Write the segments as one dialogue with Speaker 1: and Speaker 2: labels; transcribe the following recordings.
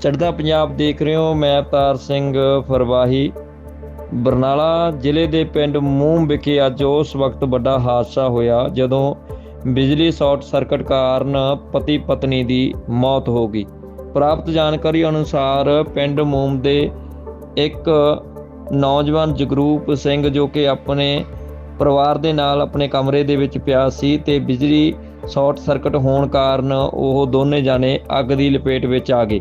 Speaker 1: ਚੜ੍ਹਦਾ ਪੰਜਾਬ ਦੇਖ ਰਹੇ ਹੋ, ਮੈਂ ਅਵਤਾਰ ਸਿੰਘ ਫਰਵਾਹੀ। ਬਰਨਾਲਾ ਜ਼ਿਲ੍ਹੇ ਦੇ ਪਿੰਡ ਮੂਮ ਵਿਖੇ ਅੱਜ ਉਸ ਵਕਤ ਵੱਡਾ ਹਾਦਸਾ ਹੋਇਆ, ਜਦੋਂ ਬਿਜਲੀ ਸ਼ਾਰਟ ਸਰਕਟ ਕਾਰਨ ਪਤੀ ਪਤਨੀ ਦੀ ਮੌਤ ਹੋ ਗਈ। ਪ੍ਰਾਪਤ ਜਾਣਕਾਰੀ ਅਨੁਸਾਰ ਪਿੰਡ ਮੂਮ ਦੇ ਇੱਕ ਨੌਜਵਾਨ ਜਗਰੂਪ ਸਿੰਘ ਜੋ ਕਿ ਆਪਣੇ ਪਰਿਵਾਰ ਦੇ ਨਾਲ ਆਪਣੇ ਕਮਰੇ ਦੇ ਵਿੱਚ ਪਿਆ ਸੀ ਤੇ ਬਿਜਲੀ ਸ਼ਾਰਟ ਸਰਕਟ ਹੋਣ ਕਾਰਨ ਉਹ ਦੋਨੇ ਜਾਣੇ ਅੱਗ ਦੀ ਲਪੇਟ ਵਿੱਚ ਆ ਗਏ।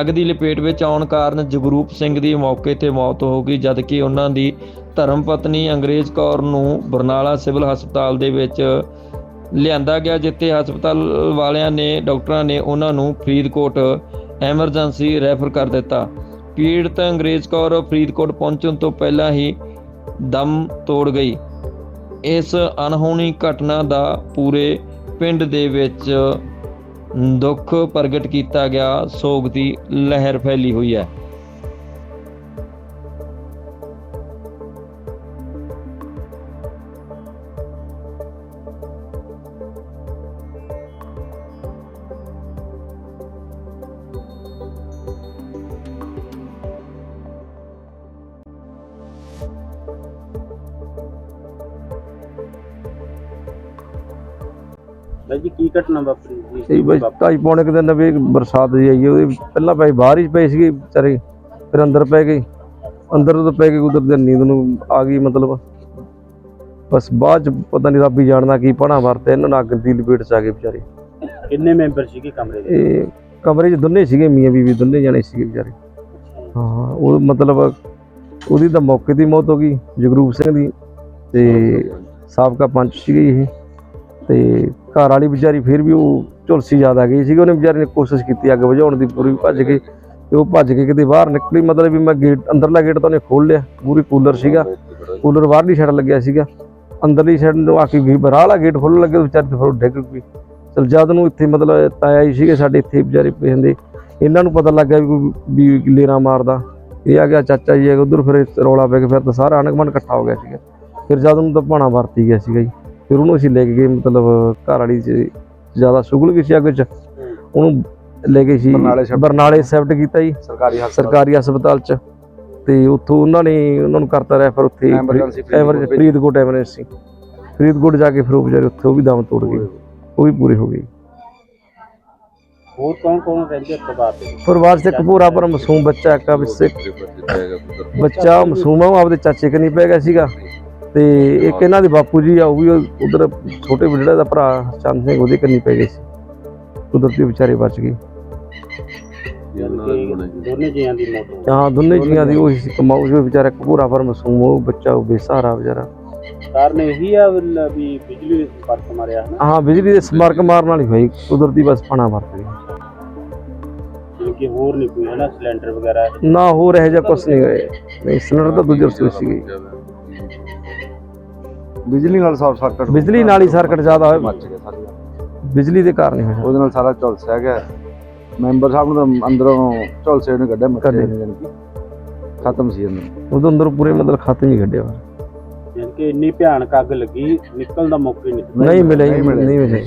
Speaker 1: ਅੱਗ ਦੀ ਲਪੇਟ ਵਿੱਚ ਆਉਣ ਕਾਰਨ ਜਗਰੂਪ ਸਿੰਘ ਦੀ ਮੌਕੇ ਤੇ ਮੌਤ ਹੋ ਗਈ, ਜਦਕਿ ਉਹਨਾਂ ਦੀ ਧਰਮ ਪਤਨੀ ਅੰਗਰੇਜ਼ ਕੌਰ ਨੂੰ ਬਰਨਾਲਾ ਸਿਵਲ ਹਸਪਤਾਲ ਦੇ ਵਿੱਚ ਲਿਆਂਦਾ ਗਿਆ, ਜਿੱਥੇ ਹਸਪਤਾਲ ਵਾਲਿਆਂ ਨੇ, ਡਾਕਟਰਾਂ ਨੇ ਉਹਨਾਂ ਨੂੰ ਫਰੀਦਕੋਟ ਐਮਰਜੈਂਸੀ ਰੈਫਰ ਕਰ ਦਿੱਤਾ। ਪੀੜਤ ਅੰਗਰੇਜ਼ ਕੌਰ ਫਰੀਦਕੋਟ ਪਹੁੰਚਣ ਤੋਂ ਪਹਿਲਾਂ ਹੀ ਦਮ ਤੋੜ ਗਈ। ਇਸ ਅਣਹੋਣੀ ਘਟਨਾ ਦਾ ਪੂਰੇ ਪਿੰਡ ਦੇ ਵਿੱਚ ਦੁੱਖ ਪ੍ਰਗਟ ਕੀਤਾ ਗਿਆ ਸੋਗ ਦੀ ਲਹਿਰ ਫੈਲੀ ਹੋਈ ਹੈ।
Speaker 2: ਬਾਈ ਜੀ ਕੀ ਘਟਨਾ ਵਾਪਰੀ ਜੀ
Speaker 3: ਇਹ ਬਸ ਢਾਈ ਪੌਣੇ ਕੁ ਦਿਨ ਵੀ ਬਰਸਾਤ ਜਿਹੀ ਆਈ ਉਹਦੇ ਵਿੱਚ ਪਹਿਲਾਂ ਪਏ ਬਾਹਰ ਹੀ ਪਏ ਸੀਗੇ ਵਿਚਾਰੇ ਫਿਰ ਅੰਦਰ ਪੈ ਗਏ। ਅੰਦਰ ਤੋਂ ਪੈ ਕੇ ਉਧਰ ਦੇ ਨੀਂਦ ਨੂੰ ਆ ਗਈ ਮਤਲਬ। ਬਸ ਬਾਅਦ ਚ ਪਤਾ ਨਹੀਂ ਰੱਬ ਹੀ ਜਾਣਦਾ ਕੀ ਪਣਾ ਵਰਤੇ ਇਹਨਾਂ ਨਾਲ ਅੱਗ ਦੀ ਲਪੇਟ ਚ ਆ ਗਏ ਵਿਚਾਰੇ।
Speaker 2: ਕਿੰਨੇ ਮੈਂਬਰ ਸੀਗੇ ਕਮਰੇ ਦੇ?
Speaker 3: ਇਹ ਕਮਰੇ 'ਚ ਦੋਨੇ ਸੀਗੇ ਮੀਆਂ ਬੀਵੀ ਦੋਨੇ ਜਾਣੇ ਸੀਗੇ ਵਿਚਾਰੇ। ਹਾਂ ਉਹ ਮਤਲਬ ਉਹਦੀ ਤਾਂ ਮੌਕੇ ਤੇ ਹੀ ਮੌਤ ਹੋ ਗਈ ਜਗਰੂਪ ਸਿੰਘ ਦੀ ਤੇ ਸਾਬਕਾ ਪੰਚ ਸੀਗੀ ਇਹ। ਤੇ ਘਰ ਵਾਲੀ ਵਿਚਾਰੀ ਫਿਰ ਵੀ ਉਹ ਝੁਲਸੀ ਜ਼ਿਆਦਾ ਗਈ ਸੀਗੀ, ਉਹਨੇ ਵਿਚਾਰੀ ਨੇ ਕੋਸ਼ਿਸ਼ ਕੀਤੀ ਅੱਗ ਬੁਝਾਉਣ ਦੀ, ਪੂਰੀ ਭੱਜ ਕੇ ਤੇ ਉਹ ਭੱਜ ਕੇ ਕਿਤੇ ਬਾਹਰ ਨਿਕਲੀ, ਮਤਲਬ ਵੀ ਮੈਂ ਗੇਟ ਅੰਦਰਲਾ ਗੇਟ ਤਾਂ ਉਹਨੇ ਖੋਲ ਲਿਆ, ਪੂਰੀ ਕੂਲਰ ਸੀਗਾ ਕੂਲਰ ਬਾਹਰਲੀ ਸਾਈਡ ਲੱਗਿਆ ਸੀਗਾ, ਅੰਦਰਲੀ ਸਾਈਡ ਨੂੰ ਆ ਕੇ ਗਈ ਬਾਹਰ ਵਾਲਾ ਗੇਟ ਖੋਲ੍ਹਣ ਲੱਗੇ ਵਿਚਾਰੀ ਤੇ ਫਿਰ ਡਿੱਗ ਪਈ। ਚਲ ਜਦ ਨੂੰ ਇੱਥੇ ਮਤਲਬ ਤਾਇਆ ਹੀ ਸੀਗੇ ਸਾਡੇ ਇੱਥੇ ਵਿਚਾਰੇ ਪਏ ਹੁੰਦੇ ਇਹਨਾਂ ਨੂੰ ਪਤਾ ਲੱਗ ਗਿਆ ਵੀ ਕੋਈ ਵੀ ਲੇਰਾ ਮਾਰਦਾ। ਇਹ ਆ ਗਿਆ ਚਾਚਾ ਜੀ ਉਧਰ ਫਿਰ ਰੌਲਾ ਪੈ ਗਿਆ, ਫਿਰ ਤਾਂ ਸਾਰਾ ਅਣਗਮਨ ਇਕੱਠਾ ਹੋ ਗਿਆ ਸੀਗਾ। ਫਿਰ ਜਦ ਨੂੰ ਤਾਂ ਭਾਣਾ ਵਰਤੀ ਗਿਆ ਸੀਗਾ ਜੀ। ਫਿਰ ਉਹਨੂੰ ਅਸੀਂ ਲੈ ਕੇ ਗਏ ਮਤਲਬ ਘਰ ਵਾਲੀ ਚ ਜ਼ਿਆਦਾ ਸੁਗਲ ਗਈ ਸੀ ਅੱਗ ਚ ਉਹਨੂੰ ਲੈ ਗਏ ਸੀ
Speaker 4: ਬਰਨਾਲੇ
Speaker 3: ਸ਼ਿਫਟ ਕੀਤਾ ਜੀ
Speaker 4: ਸਰਕਾਰੀ ਹਸਪਤਾਲ
Speaker 3: ਸਰਕਾਰੀ ਹਸਪਤਾਲ ਚ ਤੇ ਉੱਥੋਂ ਉਹਨਾਂ ਨੇ ਉਹਨਾਂ ਨੂੰ ਕਰਤਾ ਰੈਫਰ ਉੱਥੇ ਐਮਰਜੈਂਸੀ। ਫਰੀਦਕੋਟ ਐਮਰਜੈਂਸੀ ਫਰੀਦਕੋਟ ਜਾ ਕੇ ਫਿਰ ਉਹ ਵਿਚਾਰੇ ਉੱਥੇ ਉਹ ਵੀ ਦਮ ਤੋੜ ਗਏ ਉਹ ਵੀ ਪੂਰੇ ਹੋ ਗਏ
Speaker 2: ਹੋਰ ਕੌਣ ਕੌਣ ਰਹਿੰਦੇ ਪਰਿਵਾਰ ਦੇ
Speaker 3: ਪਰਿਵਾਰ 'ਚ ਇੱਕ ਪੂਰਾ ਪਰ ਮਾਸੂਮ ਬੱਚਾ ਇੱਕ ਆ ਵਿੱਚ ਬੱਚਾ ਮਾਸੂਮ ਆ ਉਹ ਆਪਦੇ ਚਾਚੇ ਕਨੀ ਪੈ ਗਿਆ ਸੀਗਾ ਤੇ ਇੱਕ ਇਹਨਾਂ ਦੇ ਬਾਪੂ ਜੀ ਆ ਉਹ ਵੀ ਉਧਰ ਛੋਟੇ ਜਿਹੜਾ ਦਾ ਭਰਾ ਚੰਦ ਸਿੰਘ ਉਹਦੇ ਕੰਨੀ ਪੈ ਗਏ ਸੀ। ਕੁਦਰਤੀ ਵਿਚਾਰੇ ਬਚ ਗਏ।
Speaker 2: ਦੋਨੇ ਜੀਆਂ ਦੀ ਮੌਤ ਹੋ
Speaker 3: ਹਾਂ ਦੋਨੇ ਜੀਆਂ ਦੀ ਉਹੀ ਸੀ ਕਮਾਊ ਜੋ ਵਿਚਾਰਾ ਇੱਕ ਪੂਰਾ ਮਾਸੂਮ ਉਹ ਬੱਚਾ ਉਹ ਬੇਸਹਾਰਾ ਵਿਚਾਰਾ।
Speaker 2: ਕਾਰਨ ਇਹੀ ਆ ਵੀ ਬਿਜਲੀ ਦੇ ਸੰਪਰਕ ਮਾਰਿਆ ਹਨਾ?
Speaker 3: ਹਾਂ ਬਿਜਲੀ ਦੇ ਸਮਾਰਕ ਮਾਰਨ ਵਾਲੀ ਹੋਈ ਕੁਦਰਤੀ ਬਸ ਪਾਣਾ ਵਰਤ ਗਈ
Speaker 2: ਕਿ ਹੋਰ ਨਹੀਂ ਕੋਈ ਹਨਾ ਸਿਲੰਡਰ ਵਗੈਰਾ?
Speaker 3: ਨਾ ਹੋਰ ਇਹੋ ਜਿਹਾ ਕੁਛ ਨਹੀਂ ਹੋਇਆ। ਨਹੀਂ ਸਿਲੰਡਰ ਤਾਂ ਦੂਜੇ ਰਸੋਈ ਸੀਗੀ।
Speaker 4: ਬਿਜਲੀ ਨਾਲ ਸ਼ਾਰਟ ਸਰਕਟ
Speaker 3: ਬਿਜਲੀ ਨਾਲ ਹੀ ਸਰਕਟ ਜ਼ਿਆਦਾ ਹੋਇਆ
Speaker 4: ਮੱਚ ਗਿਆ ਸਾਰੀ
Speaker 3: ਬਿਜਲੀ ਦੇ ਕਾਰਨ ਹੀ ਹੋਇਆ।
Speaker 4: ਉਹਦੇ ਨਾਲ ਸਾਰਾ ਝੁਲਸਿਆ ਗਿਆ ਮੈਂਬਰ ਸਾਹਿਬ ਨੂੰ ਤਾਂ ਅੰਦਰੋਂ ਝੁਲਸੇ ਨੂੰ ਕੱਢਿਆ
Speaker 3: ਕੱਢਿਆ।
Speaker 4: ਨੇ ਕਿ ਖਤਮ ਸੀ ਅੰਦਰ
Speaker 3: ਉਹਦੇ ਅੰਦਰ ਪੂਰੇ ਮਤਲਬ ਖਤਮ ਹੀ ਕੱਢਿਆ। ਵਾ।
Speaker 2: ਜਿਵੇਂ ਕਿ ਇੰਨੀ ਭਿਆਨਕ ਅੱਗ ਲੱਗੀ ਨਿਕਲਣ ਦਾ ਮੌਕਾ ਹੀ ਨਹੀਂ
Speaker 4: ਨਹੀਂ ਮਿਲਿਆ।
Speaker 3: ਨਹੀਂ ਮਿਲਿਆ।